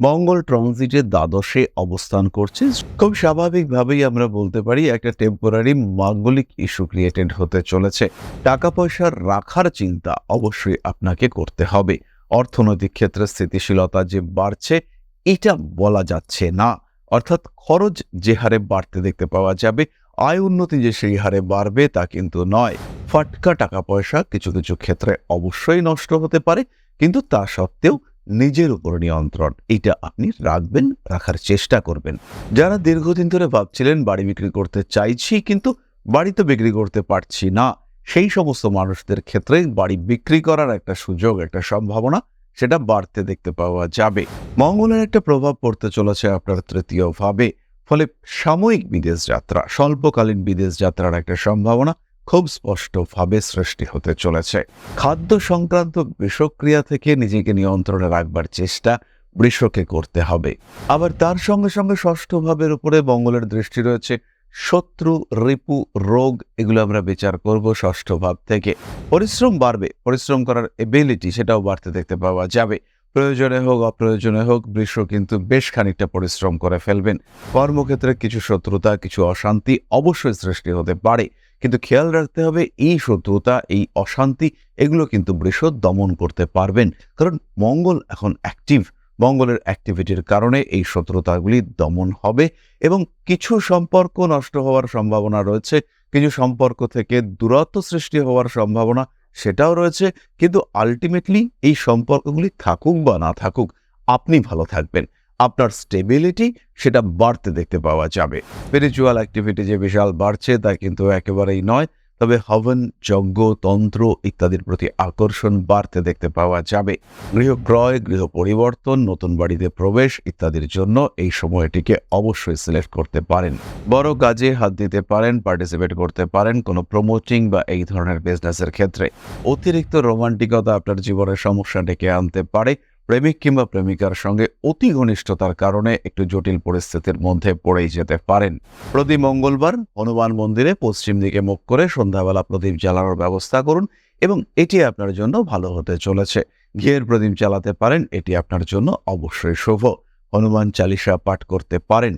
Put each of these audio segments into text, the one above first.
মঙ্গল ট্রানজিটে দ্বাদশে অবস্থান করছে। খুব স্বাভাবিকভাবেই আমরা বলতে পারি একটা টেম্পোরারি মাঙ্গলিক ইস্যু ক্রিয়েটেড হতে চলেছে। টাকা পয়সা রাখার চিন্তা অবশ্যই আপনাকে করতে হবে। অর্থনৈতিক ক্ষেত্রে স্থিতিশীলতা যে বাড়ছে, এটা বলা যাচ্ছে না। অর্থাৎ খরচ যে হারে বাড়তে দেখতে পাওয়া যাবে, আয় উন্নতি যে সেই হারে বাড়বে তা কিন্তু নয়। ফাটকা টাকা পয়সা কিছু কিছু ক্ষেত্রে অবশ্যই নষ্ট হতে পারে, কিন্তু তা সত্ত্বেও নিজের উপর নিয়ন্ত্রণ, এটা আপনি রাখবেন, রাখার চেষ্টা করবেন। যারা দীর্ঘদিন ধরে ভাবছিলেন বাড়ি বিক্রি করতে চাইছি, কিন্তু বাড়ি তো বিক্রি করতে পারছি না, সেই সমস্ত মানুষদের ক্ষেত্রে বাড়ি বিক্রি করার একটা সুযোগ, একটা সম্ভাবনা, সেটা বাড়তে দেখতে পাওয়া যাবে। মঙ্গলের একটা প্রভাব পড়তে চলেছে আপনার তৃতীয় ভাবে ফলে সাময়িক বিদেশ যাত্রা, স্বল্পকালীন বিদেশ যাত্রার একটা সম্ভাবনা খুব স্পষ্টভাবে সৃষ্টি হতে চলেছে। খাদ্য সংক্রান্ত বিষক্রিয়া থেকে নিজেকে নিয়ন্ত্রণে রাখবার চেষ্টা বৃষকে করতে হবে। আবার তার সঙ্গে সঙ্গে ষষ্ঠ ভাবের উপরে মঙ্গলের দৃষ্টি রয়েছে। শত্রু, রিপু, রোগ, এগুলো আমরা বিচার করব ষষ্ঠ ভাব থেকে। পরিশ্রম বাড়বে। পরিশ্রম করার এবিলিটি সেটাও বাড়তে দেখতে পাওয়া যাবে। প্রয়োজনে হোক, অপ্রয়োজনে হোক বৃষ কিন্তু বেশ খানিকটা পরিশ্রম করে ফেলবেন। কর্মক্ষেত্রে কিছু শত্রুতা, কিছু অশান্তি অবশ্যই সৃষ্টি হতে পারে। কিন্তু খেয়াল রাখতে হবে, এই শত্রুতা, এই অশান্তি, এগুলো কিন্তু বৃষ দমন করতে পারবেন। কারণ মঙ্গল এখন অ্যাক্টিভ মঙ্গলের অ্যাক্টিভিটির কারণে এই শত্রুতাগুলি দমন হবে এবং কিছু সম্পর্ক নষ্ট হওয়ার সম্ভাবনা রয়েছে। কিছু সম্পর্ক থেকে দূরত্ব সৃষ্টি হওয়ার সম্ভাবনা সেটাও রয়েছে, কিন্তু আলটিমেটলি এই সম্পর্কগুলি থাকুক বা না থাকুক, আপনি ভালো থাকবেন। আপনার স্টেবিলিটি সেটা বাড়তে দেখতে পাওয়া যাবে। স্পিরিচুয়াল অ্যাক্টিভিটি যে বিশাল বাড়ছে, তা কিন্তু একেবারেই নয়। তবে হবন, যজ্ঞ, তন্ত্র ইত্যাদির প্রতি আকর্ষণ বাড়তে দেখতে পাওয়া যাবে। গৃহ ক্রয় গৃহ পরিবর্তন নতুন বাড়িতে প্রবেশ ইত্যাদির জন্য এই সময়টিকে অবশ্যই সিলেক্ট করতে পারেন। বড় কাজে হাত দিতে পারেন, পার্টিসিপেট করতে পারেন কোনো প্রমোটিং বা এই ধরনের বিজনেসের ক্ষেত্রে। অতিরিক্ত রোমান্টিকতা আপনার জীবনের সমস্যা ডেকে আনতে পারে। প্রেমিক কিংবা প্রেমিকার সঙ্গে অতি ঘনিষ্ঠতার কারণে একটু জটিল পরিস্থিতির মধ্যে পড়েই যেতে পারেন। প্রতি মঙ্গলবার হনুমান মন্দিরে পশ্চিম দিকে মুখ করে সন্ধ্যাবেলা প্রদীপ জ্বালানোর ব্যবস্থা করুন এবং এটি আপনার জন্য ভালো হতে চলেছে। ঘিয়ের প্রদীপ চালাতে পারেন, এটি আপনার জন্য অবশ্যই শুভ। হনুমান চালিসা পাঠ করতে পারেন।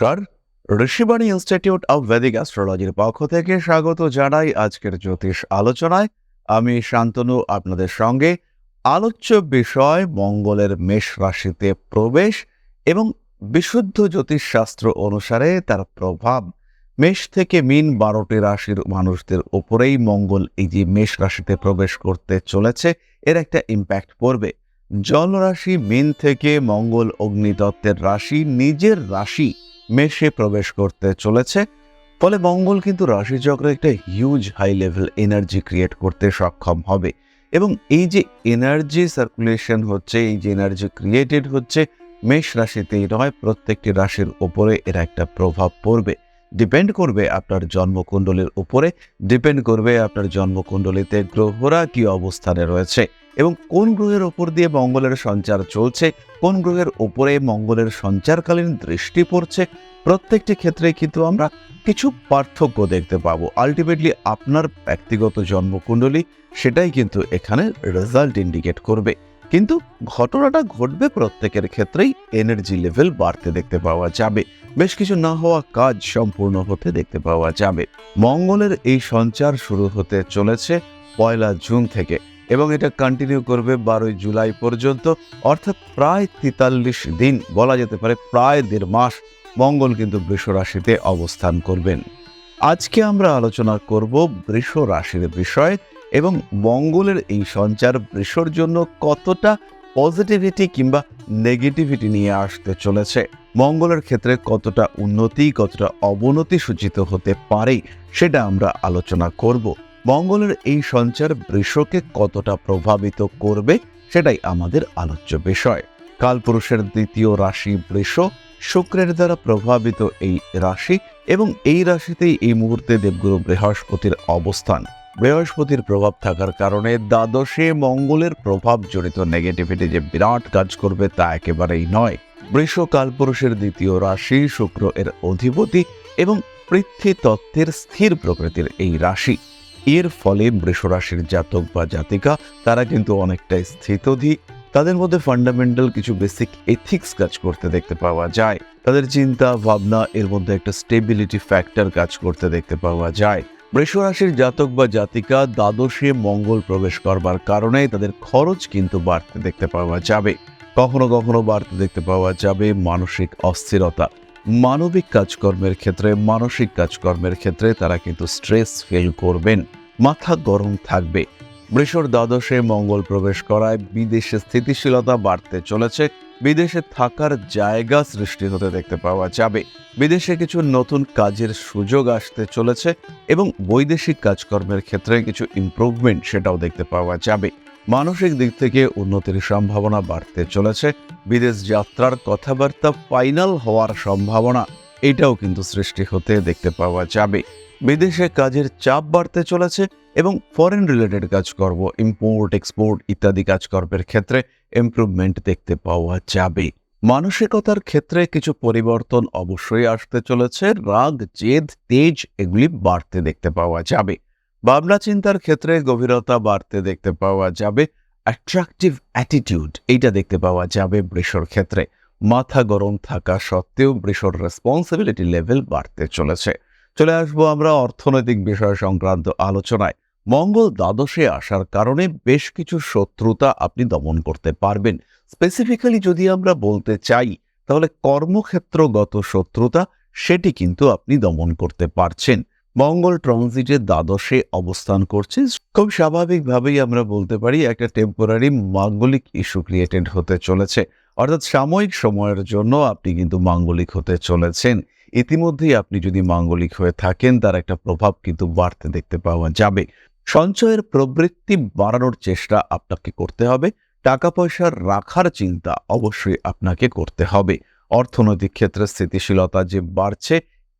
নমস্কার। ঋষিবাণী ইনস্টিটিউট অব ভেদিক অ্যাস্ট্রোলজির পক্ষ থেকে স্বাগত জানাই আজকের জ্যোতিষ আলোচনায়। আমি শান্তনু, আপনাদের সঙ্গে। আলোচ্য বিষয়, মঙ্গলের মেষ রাশিতে প্রবেশ এবং বিশুদ্ধ জ্যোতিষশাস্ত্র অনুসারে তার প্রভাব। মেষ থেকে মিন বারোটি রাশির মানুষদের উপরেই মঙ্গল এই যে মেষ রাশিতে প্রবেশ করতে চলেছে, এর একটা ইম্প্যাক্ট পড়বে। জলরাশি মিন থেকে মঙ্গল অগ্নিতত্ত্বের রাশি, নিজের রাশি মেষে প্রবেশ করতে চলেছে, ফলে মঙ্গল কিন্তু রাশিচক্রে একটা huge high level energy create করতে সক্ষম হবে। এবং এই যে এনার্জি সার্কুলেশন হচ্ছে, এই যে এনার্জি ক্রিয়েটেড হচ্ছে, মেষ রাশিতেই নয়, প্রত্যেকটি রাশির ওপরে এর একটা প্রভাব পড়বে। ডিপেন্ড করবে আপনার জন্মকুণ্ডলীর উপরে ডিপেন্ড করবে আপনার জন্মকুণ্ডলীতে গ্রহরা কি অবস্থানে রয়েছে। এবং কোন গ্রহের ওপর দিয়ে মঙ্গলের সঞ্চার চলছে, কোন গ্রহের ওপরে মঙ্গলের সঞ্চারকালীন দৃষ্টি পড়ছে, প্রত্যেকটি ক্ষেত্রে কিন্তু আমরা কিছু পার্থক্য দেখতে পাবো। আলটিমেটলি আপনার ব্যক্তিগত জন্মকুণ্ডলী, সেটাই কিন্তু এখানে রেজাল্ট ইন্ডিকেট করবে। কিন্তু ঘটনাটা ঘটবে প্রত্যেকের ক্ষেত্রেই এনার্জি লেভেল বাড়তে দেখতে পাওয়া যাবে। বেশ কিছু না হওয়া কাজ সম্পূর্ণ হতে দেখতে পাওয়া যাবে। মঙ্গলের এই সঞ্চার শুরু হতে চলেছে পয়লা জুন থেকে। এবং এটা কন্টিনিউ করবে বারোই জুলাই পর্যন্ত, অর্থাৎ প্রায় তেতাল্লিশ দিন, বলা যেতে পারে প্রায় দেড় মাস মঙ্গল কিন্তু বৃষ রাশিতে অবস্থান করবেন। আজকে আমরা আলোচনা করব বৃষ রাশির বিষয় এবং মঙ্গলের এই সঞ্চার বৃষর জন্য কতটা পজিটিভিটি কিংবা নেগেটিভিটি নিয়ে আসতে চলেছে, মঙ্গলের ক্ষেত্রে কতটা উন্নতি, কতটা অবনতি সূচিত হতে পারে, সেটা আমরা আলোচনা করব। মঙ্গলের এই সঞ্চার বৃষকে কতটা প্রভাবিত করবে সেটাই আমাদের আলোচ্য বিষয়। কালপুরুষের দ্বিতীয় রাশি বৃষ শুক্রের দ্বারা প্রভাবিত এই রাশি এবং এই রাশিতেই এই মুহূর্তে দেবগুরু বৃহস্পতির অবস্থান। বৃহস্পতির প্রভাব থাকার কারণে দ্বাদশে মঙ্গলের প্রভাব জড়িত নেগেটিভিটি যে বিরাট কাজ করবে তা একেবারেই নয়। বৃষ কালপুরুষের দ্বিতীয় রাশি শুক্র এর অধিপতি এবং পৃথ্বী তত্ত্বের স্থির প্রকৃতির এই রাশি। এর ফলে বৃষ রাশির জাতক বা জাতিকা, তারা কিন্তু অনেকটাই স্থিতধী। তাদের মধ্যে ফান্ডামেন্টাল কিছু বেসিক এথিক্স কাজ করতে দেখতে পাওয়া যায়। তাদের চিন্তা, ভাবনা, এর মধ্যে একটা স্টেবিলিটি ফ্যাক্টর কাজ করতে দেখতে পাওয়া যায়। বৃষ রাশির জাতক বা জাতিকা দ্বাদশে মঙ্গল প্রবেশ করবার কারণে তাদের খরচ কিন্তু বাড়তে দেখতে পাওয়া যাবে। কখনো কখনো বাড়তে দেখতে পাওয়া যাবে মানসিক অস্থিরতা। মানবিক কাজকর্মের ক্ষেত্রে, মানসিক কাজকর্মের ক্ষেত্রে তারা কিন্তু স্ট্রেস ফিল করবেন। মাথা গরম থাকবে। বৃষর দ্বাদশে মঙ্গল প্রবেশ করায় বিদেশে স্থিতিশীলতা বাড়তে চলেছে। বিদেশে থাকার জায়গা সৃষ্টি হতে দেখতে পাওয়া যাবে। বিদেশে কিছু নতুন কাজের সুযোগ আসতে চলেছে এবং বৈদেশিক কাজকর্মের ক্ষেত্রে কিছু ইমপ্রুভমেন্ট সেটাও দেখতে পাওয়া যাবে। মানসিক দিক থেকে উন্নতির সম্ভাবনা বাড়তে চলেছে। বিদেশ যাত্রার কথাবার্তা ফাইনাল হওয়ার সম্ভাবনা, এটাও কিন্তু সৃষ্টি হতে দেখতে পাওয়া যাবে। বিদেশে কাজের চাপ বাড়তে চলেছে এবং ফরেন রিলেটেড কাজকর্ম ইম্পোর্ট এক্সপোর্ট ইত্যাদি কাজকর্মের ক্ষেত্রে ইমপ্রুভমেন্ট দেখতে পাওয়া যাবে। মানসিকতার ক্ষেত্রে কিছু পরিবর্তন অবশ্যই আসতে চলেছে। রাগ, জেদ, তেজ, এগুলি বাড়তে দেখতে পাওয়া যাবে। ভাবনা চিন্তার ক্ষেত্রে গভীরতা বাড়তে দেখতে পাওয়া যাবে। অ্যাট্রাকটিভ অ্যাটিটিউড এইটা দেখতে পাওয়া যাবে বৃষর ক্ষেত্রে। মাথা গরম থাকা সত্ত্বেও বৃষর রেসপন্সিবিলিটি লেভেল বাড়তে চলেছে। চলে আসব আমরা অর্থনৈতিক বিষয় সংক্রান্ত আলোচনায়। মঙ্গল দ্বাদশে আসার কারণে বেশ কিছু শত্রুতা আপনি দমন করতে পারবেন। স্পেসিফিক্যালি যদি আমরা বলতে চাই, তাহলে কর্মক্ষেত্রগত শত্রুতা, সেটি কিন্তু আপনি দমন করতে পারছেন। মঙ্গল ট্রানজিটে দ্বাদশে অবস্থান করছে। খুব স্বাভাবিকভাবেই আমরা বলতে পারি একটা টেম্পোরারি মাঙ্গলিক ইস্যু ক্রিয়েটেড হতে চলেছে। অর্থাৎ সাময়িক সময়ের জন্য আপনি কিন্তু মাঙ্গলিক হতে চলেছেন। ইতিমধ্যেই আপনি যদি মাঙ্গলিক হয়ে থাকেন, তার একটা প্রভাব কিন্তু বাড়তে দেখতে পাওয়া যাবে। সঞ্চয়ের প্রবৃত্তি বাড়ানোর চেষ্টা আপনাকে করতে হবে। টাকা পয়সা রাখার চিন্তা অবশ্যই আপনাকে করতে হবে। অর্থনৈতিক ক্ষেত্রে স্থিতিশীলতা যে বাড়ছে,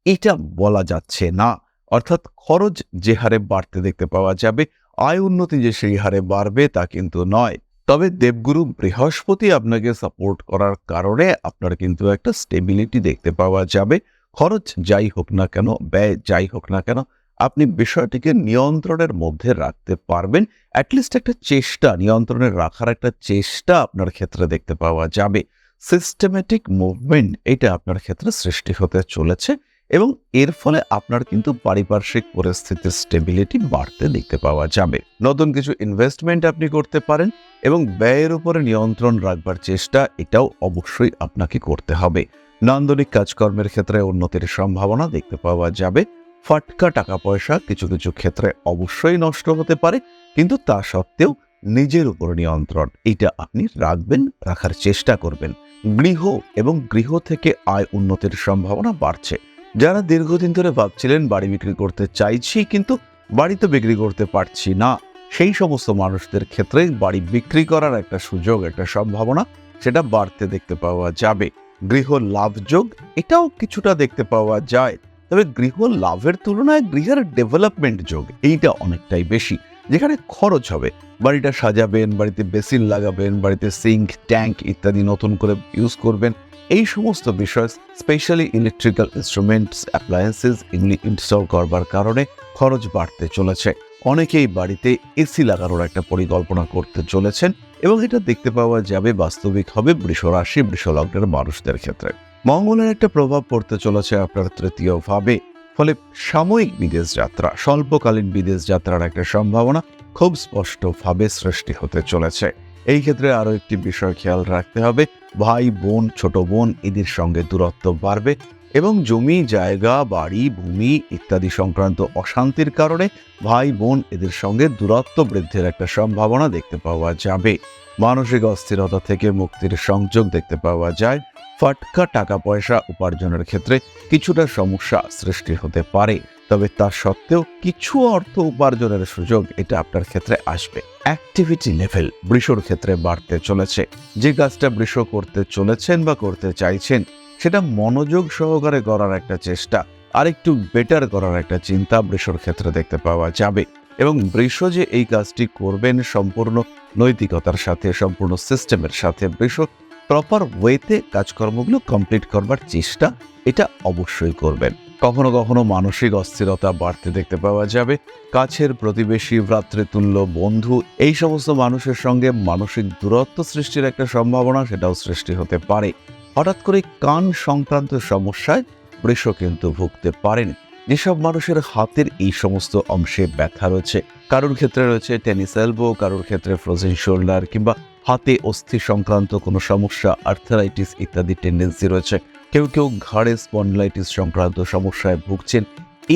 এটা বলা যাচ্ছে না। অর্থাৎ খরচ যে হারে বাড়তে দেখতে পাওয়া যাবে, আয় উন্নতি যে সেই হারে বাড়বে তা কিন্তু নয়। তবে দেবগুরু বৃহস্পতি আপনাকে সাপোর্ট করার কারণে আপনার কিন্তু একটা স্টেবিলিটি দেখতে পাওয়া যাবে। খরচ যাই হোক না কেন, ব্যয় যাই হোক না কেন, আপনি বিষয়টিকে নিয়ন্ত্রণের মধ্যে রাখতে পারবেন। অ্যাটলিস্ট একটা চেষ্টা, নিয়ন্ত্রণে রাখার একটা চেষ্টা আপনার ক্ষেত্রে দেখতে পাওয়া যাবে। সিস্টেমেটিক মুভমেন্ট এটা আপনার ক্ষেত্রে সৃষ্টি হতে চলেছে। এবং এর ফলে আপনার কিন্তু পারিপার্শ্বিক পরিস্থিতির স্টেবিলিটি বাড়তে দেখতে পাওয়া যাবে। নতুন কিছু ইনভেস্টমেন্ট আপনি করতে পারেন এবং ব্যয়ের উপরে নিয়ন্ত্রণ রাখবার চেষ্টা এটাও অবশ্যই আপনাকে করতে হবে। নান্দনিক কাজকর্মের ক্ষেত্রে উন্নতির সম্ভাবনা দেখতে পাওয়া যাবে। ফাটকা টাকা পয়সা কিছু কিছু ক্ষেত্রে অবশ্যই নষ্ট হতে পারে, কিন্তু তা সত্ত্বেও নিজের উপর নিয়ন্ত্রণ, এটা আপনি রাখবেন, রাখার চেষ্টা করবেন। গৃহ এবং গৃহ থেকে আয় উন্নতির সম্ভাবনা বাড়ছে। যারা দীর্ঘদিন ধরে ভাবছিলেন বাড়ি বিক্রি করতে চাইছি, কিন্তু বাড়ি তো বিক্রি করতে পারছি না, সেই সমস্ত মানুষদের ক্ষেত্রে বাড়ি বিক্রি করার একটা সুযোগ, একটা সম্ভাবনা, সেটা বাড়তে দেখতে পাওয়া যাবে। গৃহ লাভযোগ এটাও কিছুটা দেখতে পাওয়া যায়। তবে গৃহ লাভের তুলনায় গৃহের ডেভেলপমেন্ট যোগ, এইটা অনেকটাই বেশি। যেখানে খরচ হবে, বাড়িটা সাজাবেন, বাড়িতে বেসিন লাগাবেন, বাড়িতে সিঙ্ক, ট্যাঙ্ক ইত্যাদি নতুন করে ইউজ করবেন এই সমস্ত বিষয় স্পেশালি ইলেকট্রিক্যাল ইনস্ট্রুমেন্টস অ্যাপ্লায়েন্সেস এগুলি ইনস্টল করবার কারণে খরচ বাড়তে চলেছে। অনেকেই বাড়িতে এসি লাগানোর একটা পরিকল্পনা করতে চলেছেন এবং এটা দেখতে পাওয়া যাবে বাস্তবিক হবে বৃষরাশি, বৃষলগ্নের মানুষদের ক্ষেত্রে। মঙ্গলের একটা প্রভাব পড়তে চলেছে আপনার তৃতীয় ভাবে। ফলে সাময়িক বিদেশ যাত্রা, স্বল্পকালীন বিদেশ যাত্রার একটা সম্ভাবনা খুব স্পষ্টভাবে সৃষ্টি হতে চলেছে। এই ক্ষেত্রে আরও একটি বিষয় খেয়াল রাখতে হবে। ভাই, বোন, ছোট বোন, এদের সঙ্গে দূরত্ব বাড়বে এবং জমি, জায়গা, বাড়ি, ভূমি ইত্যাদি সংক্রান্ত অশান্তির কারণে ভাই, বোন এদের সঙ্গে দূরত্ব বৃদ্ধির একটা সম্ভাবনা দেখতে পাওয়া যাবে। মানসিক অস্থিরতা থেকে মুক্তির সংযোগ দেখতে পাওয়া যায়। ফাটকা টাকা পয়সা উপার্জনের ক্ষেত্রে কিছুটা সমস্যা সৃষ্টি হতে পারে। তবে তা সত্ত্বেও কিছু অর্থ উপার্জনের সুযোগ এটা আপনার ক্ষেত্রে আসবে। অ্যাক্টিভিটি লেভেল বৃষর ক্ষেত্রে বাড়তে চলেছে। যে কাজটা বৃষ করতে চলেছেন বা করতে চাইছেন, সেটা মনোযোগ সহকারে করার একটা চেষ্টা, আরেকটু বেটার করার একটা চিন্তা বৃষর ক্ষেত্রে দেখতে পাওয়া যাবে। এবং বৃষ যে এই কাজটি করবেন সম্পূর্ণ নৈতিকতার সাথে, সম্পূর্ণ সিস্টেমের সাথে, বৃষ প্রপার ওয়েতে কাজকর্মগুলো কমপ্লিট করবার চেষ্টা, এটা অবশ্যই করবেন। কখনো কখনো মানসিক অস্থিরতা বাড়তে দেখতে পাওয়া যাবে। কাছের প্রতিবেশী, ভ্রাতৃতুল্য, বন্ধু, এই সমস্ত মানুষের সঙ্গে মানসিক দূরত্ব সৃষ্টির একটা সম্ভাবনা সেটাও সৃষ্টি হতে পারে। হঠাৎ করে কান সংক্রান্ত সমস্যায় বৃষ কিন্তু ভুগতে পারেন। যেসব মানুষের হাতের এই সমস্ত অংশে ব্যথা রয়েছে, কারোর ক্ষেত্রে রয়েছে টেনিস এলবো, কারোর ক্ষেত্রে ফ্রোজেন শোল্ডার কিংবা হাতে অস্থি সংক্রান্ত কোনো সমস্যা, আর্থারাইটিস ইত্যাদি টেন্ডেন্সি রয়েছে। কেউ কেউ ঘাড়ে স্পন্ডলাইটিস সংক্রান্ত সমস্যায় ভুগছেন।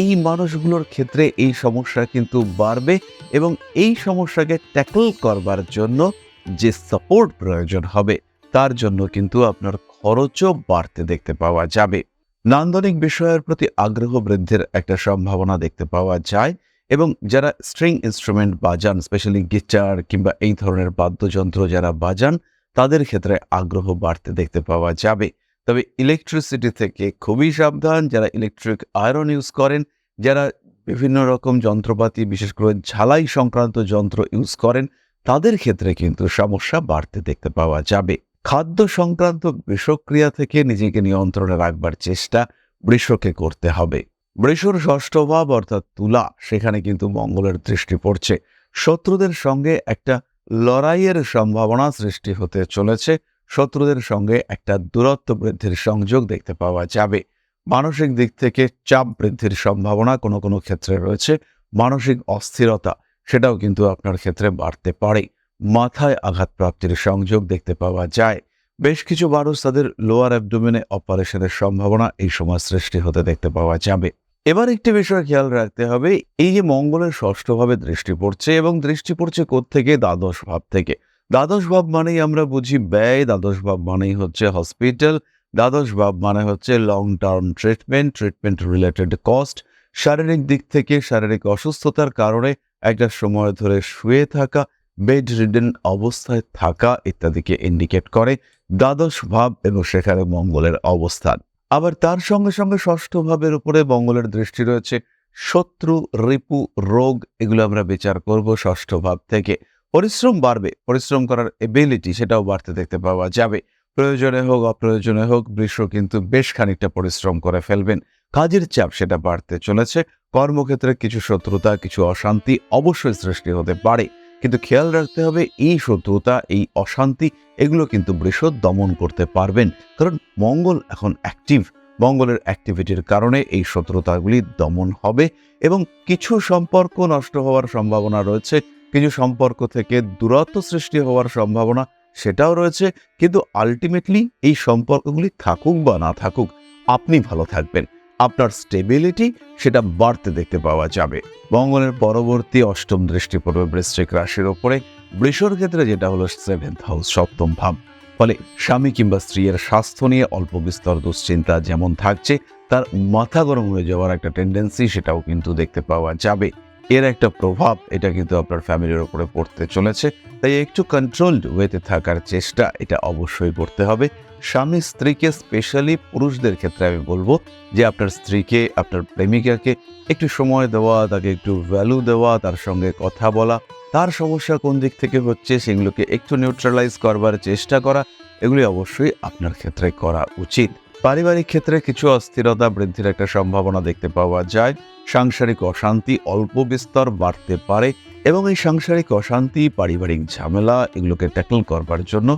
এই মানুষগুলোর ক্ষেত্রে এই সমস্যা কিন্তু বাড়বে এবং এই সমস্যাকে ট্যাকল করবার জন্য যে সাপোর্ট প্রয়োজন হবে, তার জন্য কিন্তু আপনার খরচও বাড়তে দেখতে পাওয়া যাবে। নান্দনিক বিষয়ের প্রতি আগ্রহ বৃদ্ধির একটা সম্ভাবনা দেখতে পাওয়া যায় এবং যারা স্ট্রিং ইনস্ট্রুমেন্ট বাজান স্পেশালি গিটার কিংবা এই ধরনের বাদ্যযন্ত্র যারা বাজান, তাদের ক্ষেত্রে আগ্রহ বাড়তে দেখতে পাওয়া যাবে। তবে ইলেকট্রিসিটি থেকে খুবই সাবধান যারা ইলেকট্রিক আয়রন ইউজ করেন, যারা বিভিন্ন রকম যন্ত্রপাতি, বিশেষ করে ঝালাই সংক্রান্ত যন্ত্র ইউজ করেন, তাদের ক্ষেত্রে কিন্তু সমস্যা বাড়তে দেখতে পাওয়া যাবে। খাদ্য সংক্রান্ত বিষক্রিয়া থেকে নিজেকে নিয়ন্ত্রণে রাখবার চেষ্টা বৃষকে করতে হবে। বৃষর ষষ্ঠ ভাব অর্থাৎ তুলা, সেখানে কিন্তু মঙ্গলের দৃষ্টি পড়ছে। শত্রুদের সঙ্গে একটা লড়াইয়ের সম্ভাবনা সৃষ্টি হতে চলেছে। শত্রুদের সঙ্গে একটা দূরত্ব বৃদ্ধির সংযোগ দেখতে পাওয়া যাবে। মানসিক দিক থেকে চাপ বৃদ্ধির সম্ভাবনা কোনো কোনো ক্ষেত্রে রয়েছে। মানসিক অস্থিরতা, সেটাও কিন্তু আপনার ক্ষেত্রে বাড়তে পারে। মাথায় আঘাত প্রাপ্তির সংযোগ দেখতে পাওয়া যায়। বেশ কিছু মানুষ তাদের লোয়ার অ্যাবডোমেনে অপারেশনের সম্ভাবনা এই সময় সৃষ্টি হতে দেখতে পাওয়া যাবে। এবার একটি বিষয় খেয়াল রাখতে হবে, এই যে মঙ্গলের ষষ্ঠভাবে দৃষ্টি পড়ছে এবং দৃষ্টি পড়ছে থেকে দ্বাদশ ভাব থেকে। দ্বাদশ ভাব মানেই আমরা বুঝি ব্যয়, দ্বাদশ ভাব মানেই হচ্ছে হসপিটাল দ্বাদশ ভাব মানে হচ্ছে long term treatment treatment related cost শারীরিক দিক থেকে শারীরিক অসুস্থতার কারণে একটা সময় ধরে শুয়ে থাকা বেড রিডেন অবস্থায় থাকা ইত্যাদিকে ইন্ডিকেট করে দ্বাদশ ভাব এবং সেখানে মঙ্গলের অবস্থান। আবার তার সঙ্গে সঙ্গে ষষ্ঠ ভাবের উপরে মঙ্গলের দৃষ্টি রয়েছে, শত্রু, রিপু, রোগ, এগুলো আমরা বিচার করব ষষ্ঠ ভাব থেকে। পরিশ্রম বাড়বে, পরিশ্রম করার এবিলিটি সেটাও বাড়তে দেখতে পাওয়া যাবে। প্রয়োজনে হোক, অপ্রয়োজনে হোক বৃষ কিন্তু বেশ খানিকটা পরিশ্রম করে ফেলবেন। কাজের চাপ সেটা বাড়তে চলেছে। কর্মক্ষেত্রে কিছু শত্রুতা, কিছু অশান্তি অবশ্যই সৃষ্টি হতে পারে। কিন্তু খেয়াল রাখতে হবে, এই শত্রুতা, এই অশান্তি, এগুলো কিন্তু বৃষ দমন করতে পারবেন। কারণ মঙ্গল এখন অ্যাক্টিভ মঙ্গলের অ্যাক্টিভিটির কারণে এই শত্রুতাগুলি দমন হবে এবং কিছু সম্পর্ক নষ্ট হওয়ার সম্ভাবনা রয়েছে। কিছু সম্পর্ক থেকে দূরত্ব সৃষ্টি হওয়ার সম্ভাবনা সেটাও রয়েছে, কিন্তু আলটিমেটলি এই সম্পর্কগুলি থাকুক বা না থাকুক, আপনি ভালো থাকবেন। আপনার স্টেবিলিটি সেটা বাড়তে দেখতে পাওয়া যাবে। মঙ্গলের পরবর্তী অষ্টম দৃষ্টি পড়বে বৃশ্চিক রাশির ওপরে। বৃষর ক্ষেত্রে যেটা হলো সেভেন্থ হাউস সপ্তম ভাব। ফলে স্বামী কিংবা স্ত্রীর স্বাস্থ্য নিয়ে অল্প বিস্তর দুশ্চিন্তা যেমন থাকছে, তার মাথা গরম হয়ে যাওয়ার একটা টেন্ডেন্সি সেটাও কিন্তু দেখতে পাওয়া যাবে। এর একটা প্রভাব এটা কিন্তু আপনার ফ্যামিলির উপরে পড়তে চলেছে। তাই একটু কন্ট্রোলড ওয়েতে থাকার চেষ্টা এটা অবশ্যই করতে হবে। স্বামী স্ত্রীকে স্পেশালি পুরুষদের ক্ষেত্রে আমি বলব যে আপনার স্ত্রীকে, আপনার প্রেমিকাকে একটু সময় দেওয়া, তাকে একটু ভ্যালু দেওয়া, তার সঙ্গে কথা বলা, তার সমস্যা কোন দিক থেকে হচ্ছে সেগুলোকে একটু নিউট্রালাইজ করবার চেষ্টা করা, এগুলি অবশ্যই আপনার ক্ষেত্রে করা উচিত। পারিবারিক ক্ষেত্রে কিছু অস্থিরতা বৃদ্ধির একটা সম্ভাবনা দেখতে পাওয়া যায়। সাংসারিক অশান্তি অল্প বিস্তর বাড়তে পারে এবং এই সাংসারিক অশান্তি, পারিবারিক ঝামেলা এগুলোকে ট্যাকল করবার জন্য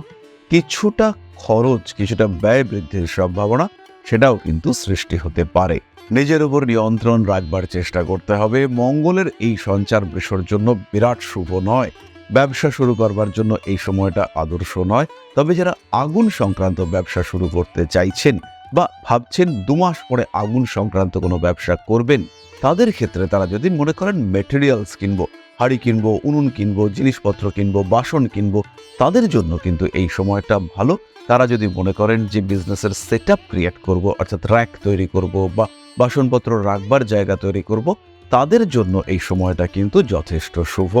কিছুটা খরচ, কিছুটা ব্যয় বৃদ্ধির সম্ভাবনা সেটাও কিন্তু সৃষ্টি হতে পারে। নিজের উপর নিয়ন্ত্রণ রাখবার চেষ্টা করতে হবে। মঙ্গলের এই সঞ্চার বৃষর জন্য বিরাট শুভ নয়। ব্যবসা শুরু করবার জন্য এই সময়টা আদর্শ নয়। তবে যারা আগুন সংক্রান্ত ব্যবসা শুরু করতে চাইছেন বা ভাবছেন দু মাস পরে আগুন সংক্রান্ত কোনো ব্যবসা করবেন, তাদের ক্ষেত্রে তারা যদি মনে করেন মেটেরিয়ালস কিনবো, হাড়ি কিনবো, উনুন কিনবো, জিনিসপত্র কিনবো, বাসন কিনবো, তাদের জন্য কিন্তু এই সময়টা ভালো। তারা যদি মনে করেন যে বিজনেসের সেট আপ ক্রিয়েট করব, অর্থাৎ র্যাক তৈরি করব বা বাসনপত্র রাখবার জায়গা তৈরি করব, তাদের জন্য এই সময়টা কিন্তু যথেষ্ট শুভ।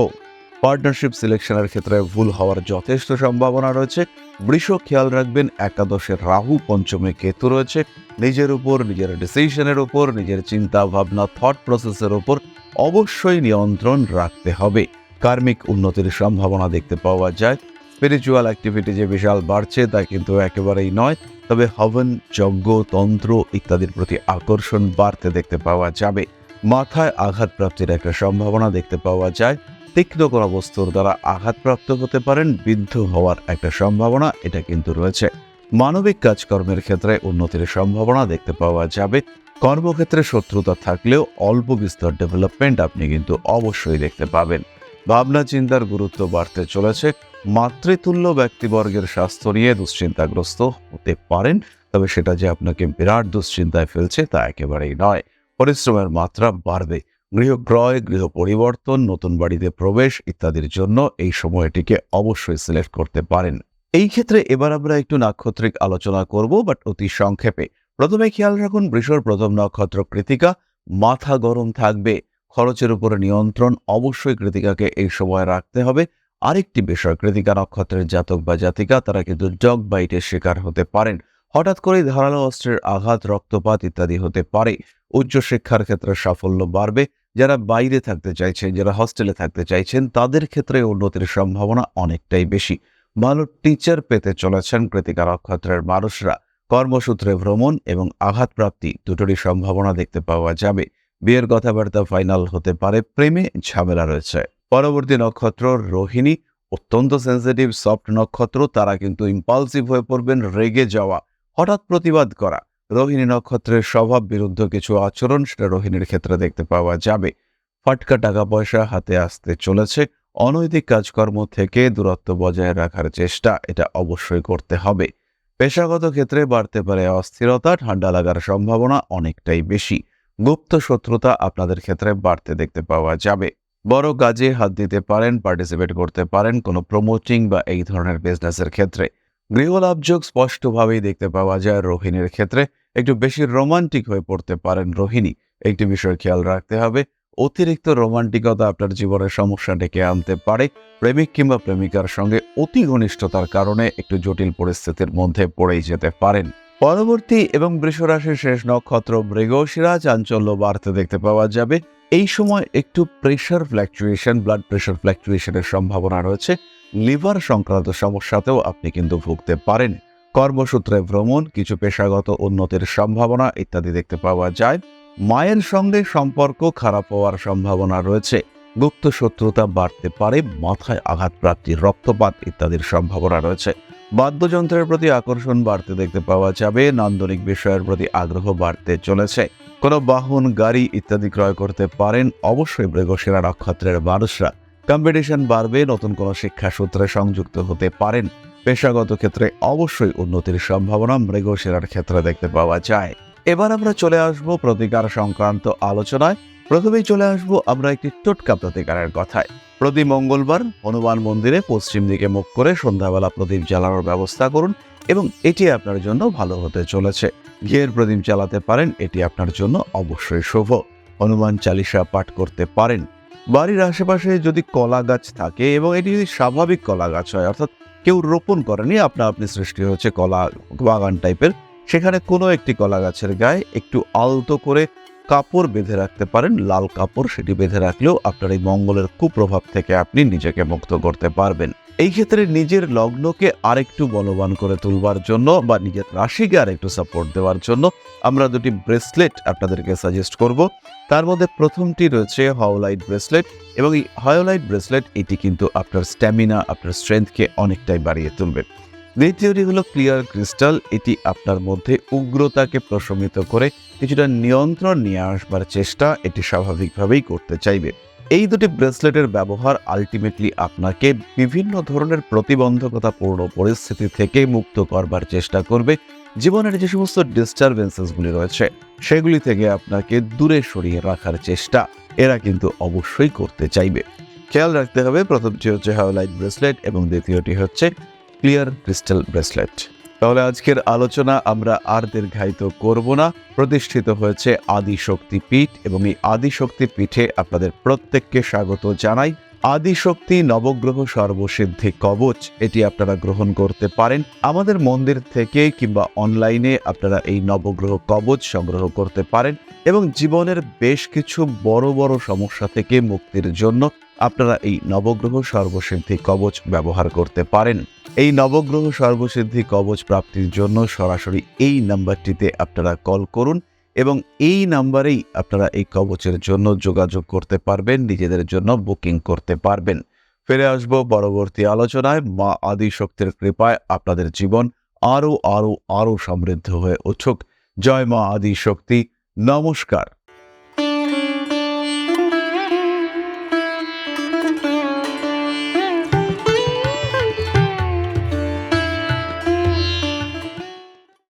পার্টনারশিপ সিলেকশনের ক্ষেত্রে ভুল হওয়ার যথেষ্ট সম্ভাবনা রয়েছে। বৃষ খেয়াল রাখবেন একাদশের রাহু পঞ্চমে কেতু রয়েছে। নিজের উপর, নিজের ডিসিশনের উপর, নিজের চিন্তা ভাবনা থট প্রসেসের উপর অবশ্যই নিয়ন্ত্রণ রাখতে হবে। কার্মিক উন্নতির সম্ভাবনা দেখতে পাওয়া যায়। স্পিরিচুয়াল অ্যাক্টিভিটি যে বিশাল বাড়ছে, তা কিন্তু একেবারেই নয়। তবে হবন, যজ্ঞ, তন্ত্র ইত্যাদির প্রতি আকর্ষণ বাড়তে দেখতে পাওয়া যাবে। মাথায় আঘাতপ্রাপ্তির একটা সম্ভাবনা দেখতে পাওয়া যায়। তীক্ষ্ণ কোনো বস্তুর দ্বারা আঘাতপ্রাপ্ত হতে পারেন, বিদ্ধ হওয়ার একটা সম্ভাবনা এটা কিন্তু রয়েছে। মানবিক কাজকর্মের ক্ষেত্রে উন্নতির সম্ভাবনা দেখতে পাওয়া যাবে। কর্মক্ষেত্রে শত্রুতা থাকলেও অল্প বিস্তর ডেভেলপমেন্ট আপনি কিন্তু অবশ্যই দেখতে পাবেন। ভাবনা চিন্তার গুরুত্ব বাড়তে চলেছে। মাতৃতুল্য ব্যক্তিবর্গের স্বাস্থ্য নিয়ে দুশ্চিন্তাগ্রস্ত হতে পারেন, তবে সেটা যে আপনাকে বিরাট দুশ্চিন্তায় ফেলছে তা একেবারেই নয়। পরিশ্রমের মাত্রা বাড়বে। গৃহ ক্রয় গৃহ পরিবর্তন নতুন বাড়িতে প্রবেশ ইত্যাদির জন্য এই সময়টিকে অবশ্যই সিলেক্ট করতে পারেন। এই ক্ষেত্রে এবার আমরা একটু নাক্ষত্রিক আলোচনা করব বাট অতি সংক্ষেপে। প্রথমে খেয়াল রাখুন, বৃষর প্রথম নক্ষত্র কৃতিকা, মাথা গরম থাকবে। খরচের উপরে নিয়ন্ত্রণ অবশ্যই কৃতিকাকে এই সময় রাখতে হবে। আরেকটি বিষয়, কৃতিকা নক্ষত্রের জাতক বা জাতিকা, তারা কিন্তু ডগ বাইটের শিকার হতে পারেন। হঠাৎ করেই ধারালো অস্ত্রের আঘাত, রক্তপাত ইত্যাদি হতে পারে। উচ্চশিক্ষার ক্ষেত্রে সাফল্য বাড়বে। যারা বাইরে থাকতে চাইছেন, যারা হস্টেলে থাকতে চাইছেন, তাদের ক্ষেত্রে উন্নতির সম্ভাবনা অনেকটাই বেশি। ভালো টিচার পেতে চলেছেন কৃতিকা নক্ষত্রের মানুষরা। কর্মসূত্রে ভ্রমণ এবং আঘাতপ্রাপ্তি দুটোরই সম্ভাবনা দেখতে পাওয়া যাবে। বিয়ের কথাবার্তা ফাইনাল হতে পারে, প্রেমে ঝামেলা রয়েছে। পরবর্তী নক্ষত্র রোহিণী, অত্যন্ত সেন্সিটিভ সফট নক্ষত্র, তারা কিন্তু ইম্পালসিভ হয়ে পড়বেন, রেগে যাওয়া, হঠাৎ প্রতিবাদ করা। রোহিণী নক্ষত্রের স্বভাব বিরুদ্ধ কিছু আচরণ সেটা রোহিণীর ক্ষেত্রে দেখতে পাওয়া যাবে। ফাটকা টাকা পয়সা হাতে আসতে চলেছে। অনৈতিক কাজকর্ম থেকে দূরত্ব বজায় রাখার চেষ্টা এটা অবশ্যই করতে হবে। পেশাগত ক্ষেত্রে বাড়তে পারে অস্থিরতা, ঠান্ডা লাগার সম্ভাবনা অনেকটাই বেশি। গুপ্ত শত্রুতা আপনাদের ক্ষেত্রে বাড়তে দেখতে পাওয়া যাবে। বড় কাজে হাত দিতে পারেন পার্টিসিপেট করতে পারেন কোনো প্রমোটিং বা এই ধরনের বিজনেসের ক্ষেত্রে। গৃহলাভযোগ স্পষ্টভাবেই দেখতে পাওয়া যায় রোহিণীর ক্ষেত্রে। একটু বেশি রোমান্টিক হয়ে পড়তে পারেন রোহিণী। একটি বিষয় খেয়াল রাখতে হবে, অতিরিক্ত রোমান্টিকতা আপনার জীবনের সমস্যা ডেকে আনতে পারে। প্রেমিক কিংবা প্রেমিকার সঙ্গে অতি ঘনিষ্ঠতার কারণে একটু জটিল পরিস্থিতির মধ্যে পড়েই যেতে পারেন। পরবর্তী এবং বৃষরাশির শেষ নক্ষত্র মৃগশিরা চাঞ্চল্য বাড়তে দেখতে পাওয়া যাবে। এই সময় একটু প্রেশার ফ্ল্যাকচুয়েশন, ব্লাড প্রেশার ফ্ল্যাকচুয়েশনের সম্ভাবনা রয়েছে। লিভার সংক্রান্ত সমস্যাতেও আপনি কিন্তু ভুগতে পারেন। কর্মসূত্রে ভ্রমণ, কিছু পেশাগত উন্নতির সম্ভাবনা ইত্যাদি দেখতে পাওয়া যায়। মায়ের সঙ্গে সম্পর্ক খারাপ হওয়ার সম্ভাবনা রয়েছে। গুপ্ত শত্রুতা বাড়তে পারে, মাথায় আঘাতপ্রাপ্তি রক্তপাত ইত্যাদির সম্ভাবনা রয়েছে। বাদ্যযন্ত্রের প্রতি আকর্ষণ বাড়তে দেখতে পাওয়া যাবে, নান্দনিক বিষয়ের প্রতি আগ্রহ বাড়তে চলেছে। কোনো বাহন, গাড়ি ইত্যাদি ক্রয় করতে পারেন, অবশ্যই মৃগশিরা নক্ষত্রের মানুষরা। কম্পিটিশন বাড়বে, নতুন কোনো শিক্ষা সূত্রে সংযুক্ত হতে পারেন। পেশাগত ক্ষেত্রে অবশ্যই উন্নতির সম্ভাবনা মৃগশিরার ক্ষেত্রে দেখতে পাওয়া যায়। এবার আমরা চলে আসব প্রতিকার সংক্রান্ত আলোচনায়। প্রথমেই চলে আসব আমরা একটি টোটকা প্রতিকারের কথায়। প্রতি মঙ্গলবার হনুমান মন্দিরে পশ্চিম দিকে মুখ করে সন্ধ্যাবেলা প্রদীপ জ্বালানোর ব্যবস্থা করুন এবং এটি আপনার জন্য ভালো হতে চলেছে। ঘিয়ের প্রদীপ জ্বালাতে পারেন, এটি আপনার জন্য অবশ্যই শুভ। হনুমান চালিসা পাঠ করতে পারেন। বাড়ির আশেপাশে যদি কলা গাছ থাকে এবং এটি যদি স্বাভাবিক কলা গাছ হয়, অর্থাৎ কেউ রোপণ করেনি আপনা আপনি সৃষ্টি হচ্ছে কলা বাগান টাইপের সেখানে কোনো একটি কলা গাছের গায়ে একটু আলতো করে কাপড় বেঁধে রাখতে পারেন, লাল কাপড় সেটি বেঁধে রাখলেও আপনার এই মঙ্গলের কুপ্রভাব থেকে আপনি নিজেকে মুক্ত করতে পারবেন। এই ক্ষেত্রে নিজের লগ্নকে আরেকটু বলবান করে তুলবার জন্য বা নিজের রাশিকে আরেকটু সাপোর্ট দেওয়ার জন্য আমরা দুটি ব্রেসলেট আপনাদেরকে সাজেস্ট করব। তার মধ্যে প্রথমটি রয়েছে হাওলাইট ব্রেসলেট এবং এই হাওলাইট ব্রেসলেট এটি কিন্তু আপনার স্ট্যামিনা আপনার স্ট্রেংথকে অনেকটাই বাড়িয়ে তুলবে। দ্বিতীয়টি হলো ক্লিয়ার ক্রিস্টাল এটি আপনার মধ্যে উগ্রতাকে প্রশমিত করে কিছুটা নিয়ন্ত্রণ নিয়ে আসবার চেষ্টা এটি স্বাভাবিকভাবেই করতে চাইবে। এই দুটি ব্রেসলেটের ব্যবহার আলটিমেটলি আপনাকে বিভিন্ন ধরনের প্রতিবন্ধকতাপূর্ণ পরিস্থিতি থেকে মুক্ত করবার চেষ্টা করবে। জীবনের যে সমস্ত ডিস্টারবেন্সেসগুলি রয়েছে, সেগুলি থেকে আপনাকে দূরে সরিয়ে রাখার চেষ্টা এরা কিন্তু অবশ্যই করতে চাইবে। খেয়াল রাখতে হবে, প্রথমটি হচ্ছে হাওলাইট ব্রেসলেট এবং দ্বিতীয়টি হচ্ছে ক্লিয়ার ক্রিস্টাল ব্রেসলেট তাহলে আজকের আলোচনা আমরা আর দীর্ঘায়িত করব না। প্রতিষ্ঠিত হয়েছে আদিশক্তি পীঠ এবং এই আদিশক্তি পীঠে আপনাদের প্রত্যেককে স্বাগত জানাই। আদিশক্তি নবগ্রহ সর্বসিদ্ধি কবচ, এটি আপনারা গ্রহণ করতে পারেন। আমাদের মন্দির থেকে কিংবা অনলাইনে আপনারা এই নবগ্রহ কবচ সংগ্রহ করতে পারেন এবং জীবনের বেশ কিছু বড় বড় সমস্যা থেকে মুক্তির জন্য আপনারা এই নবগ্রহ সর্বসিদ্ধি কবচ ব্যবহার করতে পারেন। এই নবগ্রহ সর্বসিদ্ধি কবচ প্রাপ্তির জন্য সরাসরি এই নাম্বারটিতে আপনারা কল করুন এবং এই নাম্বারেই আপনারা এই কবচের জন্য যোগাযোগ করতে পারবেন, নিজেদের জন্য বুকিং করতে পারবেন। ফিরে আসব পরবর্তী আলোচনায়। মা আদি শক্তির কৃপায় আপনাদের জীবন আরও আরও আরও সমৃদ্ধ হয়ে উঠুক। জয় মা আদি শক্তি নমস্কার।